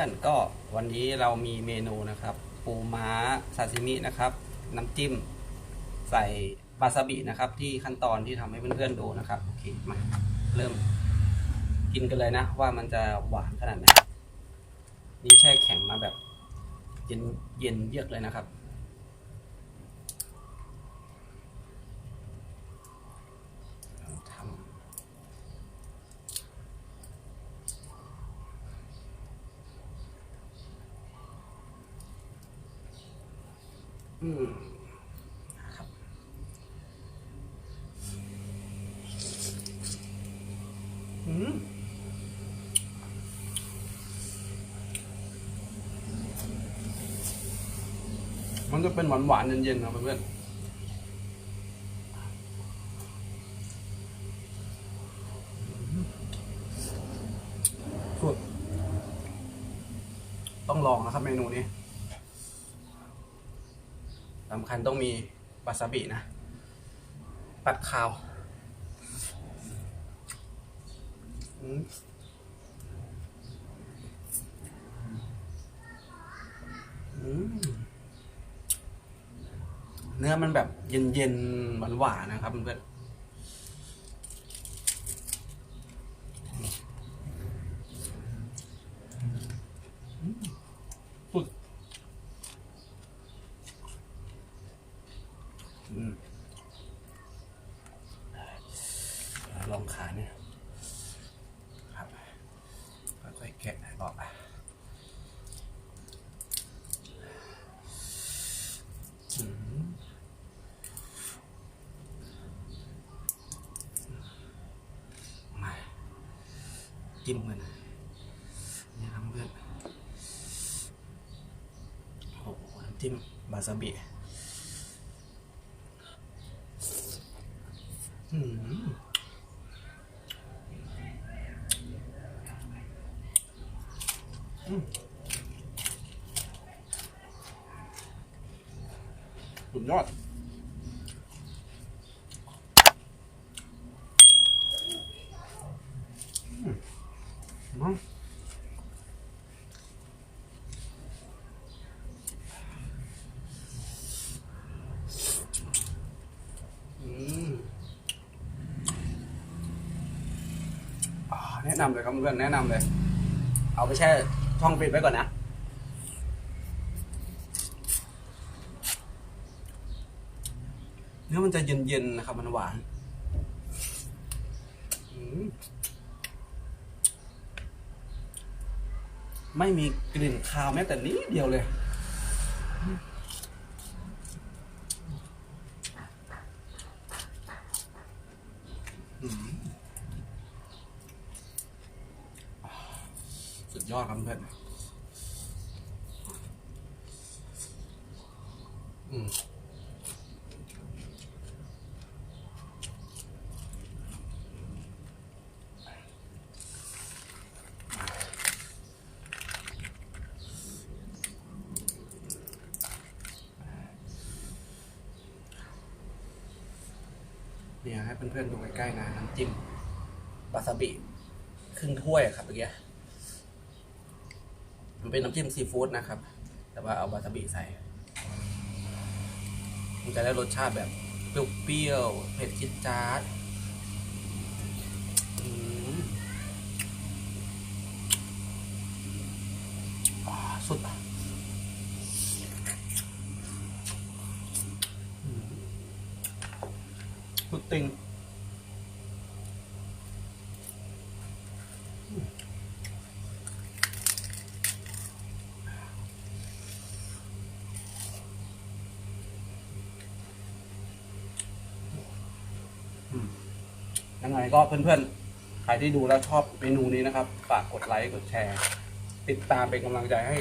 อนๆ ก็วันนี้เรามีเมนูนะครับ ปูม้าซาซิมินะครับ น้ำจิ้ม ใส่วาซาบินะครับ ที่ขั้นตอนที่ทำให้เพื่อนๆดูนะครับโอเคมาเริ่มกินกันเลยนะ ว่ามันจะหวานขนาดไหนนี่แช่แข็งมาแบบ เย็นเย็นเยือกเลยนะครับ ทำอืมครับ อื มันจะเป็นหวานหวานๆเย็นๆครับเพื่อนๆสุดต้องลองนะครับเมนูนี้สำคัญต้องมีวาซาบินะ ปัดขาวอืมอืม เนื้อมันแบบเย็นๆหวานๆนะครับเพื่อนๆสุดอืมลองขาเนี่ยครับค่อยๆแกะออกอืม มา จิ้มกันนี่ครับเพื่อนโอ้โหน้ำจิ้มบาซาบิอืมอืมสุดยอด อืมอืมอ่า แนะนำเลยครับเพื่อนแนะนำเลย เอาไปแช่ช่องฟิตไว้ก่อนนะ เนื้อมันจะเย็นๆนะครับ มันหวานอืมไม่มีกลิ่นคาวแม้แต่นิดเดียวเลย อืมสุด ยอดครับเพื่อนอืมเนี่ยให้เพื่อนๆดูใกล้ๆนะน้ำจิ้มวาซาบิครึ่งถ้วยครับเมื่อกี้ มันเป็นน้ำจิ้มซีฟู้ดนะครับ แต่ว่าเอาวาซาบิใส่ มันจะได้รสชาติแบบเปรี้ยวๆเผ็ดจิ๊ดจ๊าดสุดสุดติง ยังไงก็เพื่อนๆ ใครที่ดูแล้วชอบเมนูนี้นะครับ ฝากกดไลค์ กดแชร์ ติดตามเป็นกำลังใจให้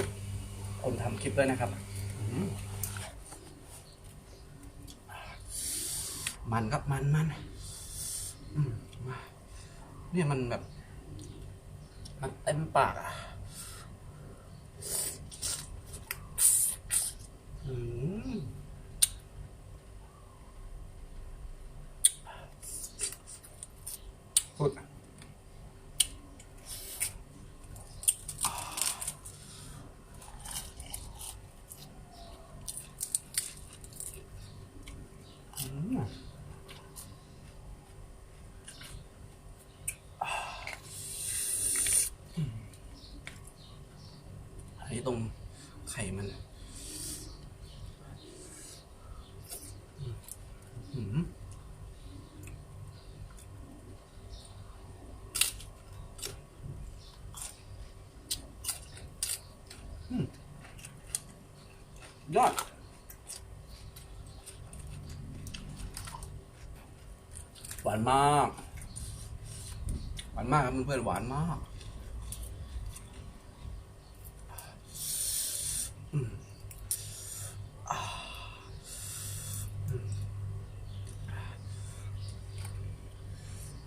คนทำคลิปด้วยนะครับ มันครับมันมันเนี่ยมันแบบ มันเต็มปากอะ อืม สุด อันนี้ตรงไข่มันอืมอืมยอด วานมาก หวานมากครับเพื่อนๆหวานมาก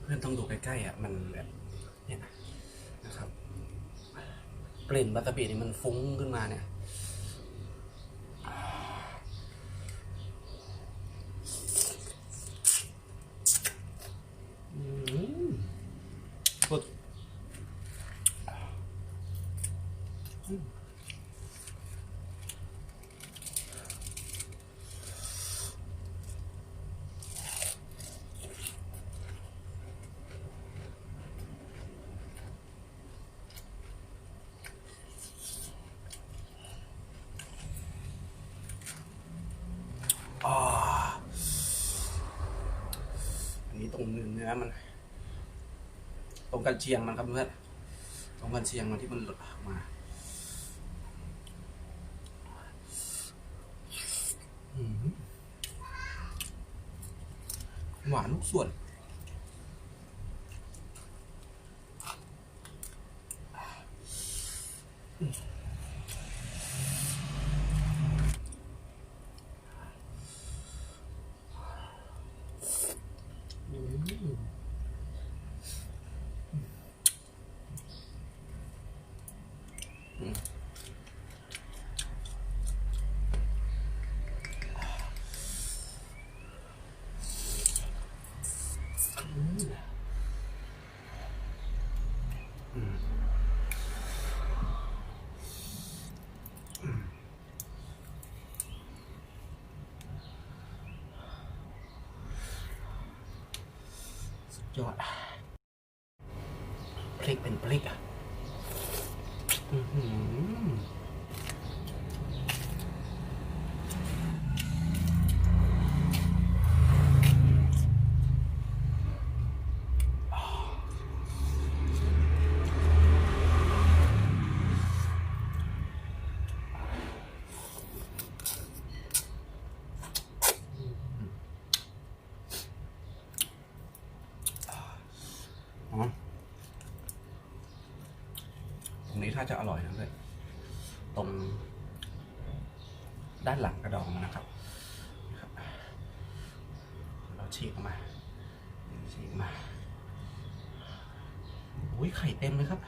เพื่อนต้องดูใกล้ๆอะมันแบบเนี่ยนะครับกลิ่นวาซาบินี่มันฟุ้งขึ้นมาเนี่ย อืมสุดอืมอ่าอันนี้ ตรงเนื้อเนื้อมัน ตรงกันเชียงมันครับเพื่อนตรงกันเชียงมันที่มันหลุดออกมาหวานทุกส่วนอืม สุด ยอดพริกเป็นพริกอะ อือหืออ ตรงนี้ถ้าจะอร่อยด้วยตรงด้านหลังกระดองนะครับ เราฉีกมาฉีกมาอุ้ยไข่เต็มเลยครับ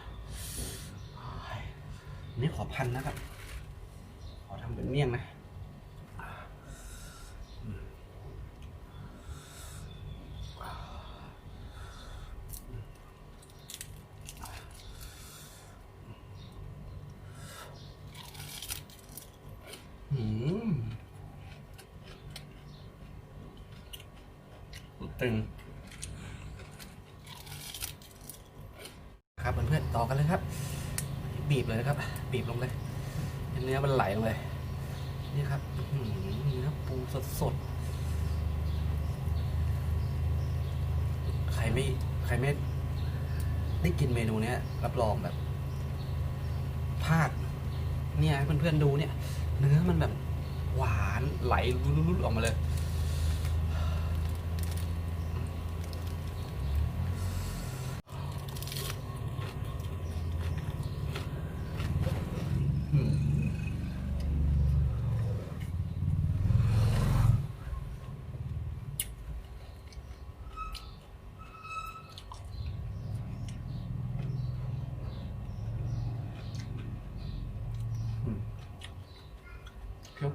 นนี่ขอพันนะครับ ขอทำเป็นเมี่ยงนะ อืม ตึง ครับเพื่อนๆต่อกันเลยครับ บีบเลยนะครับ บีบลงเลยเนื้อมันไหลลงเลยนี่ครับเนื้อปูสดๆใครไม่ใครไม่ได้กินเมนูเนี้ยรับรองแบบพลาดเนี่ยเพื่อนๆดูเนี่ย เนื้อมันแบบหวานไหลลุดๆออกมาเลย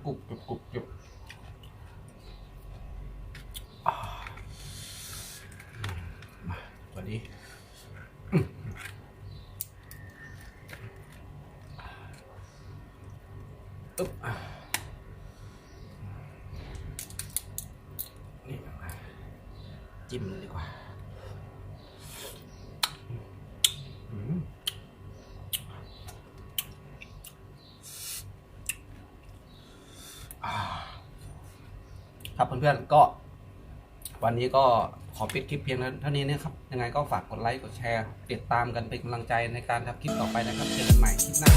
รุบกรุบกรุบกรุบสวัสดี ครับเพื่อนๆก็ วันนี้ก็ขอปิดคลิปเพียงเท่านี้นะครับ ยังไงก็ฝากกดไลค์กดแชร์ ติดตามกันเป็นกำลังใจในการทำคลิปต่อไปนะครับเจอกันใหม่คลิปหน้า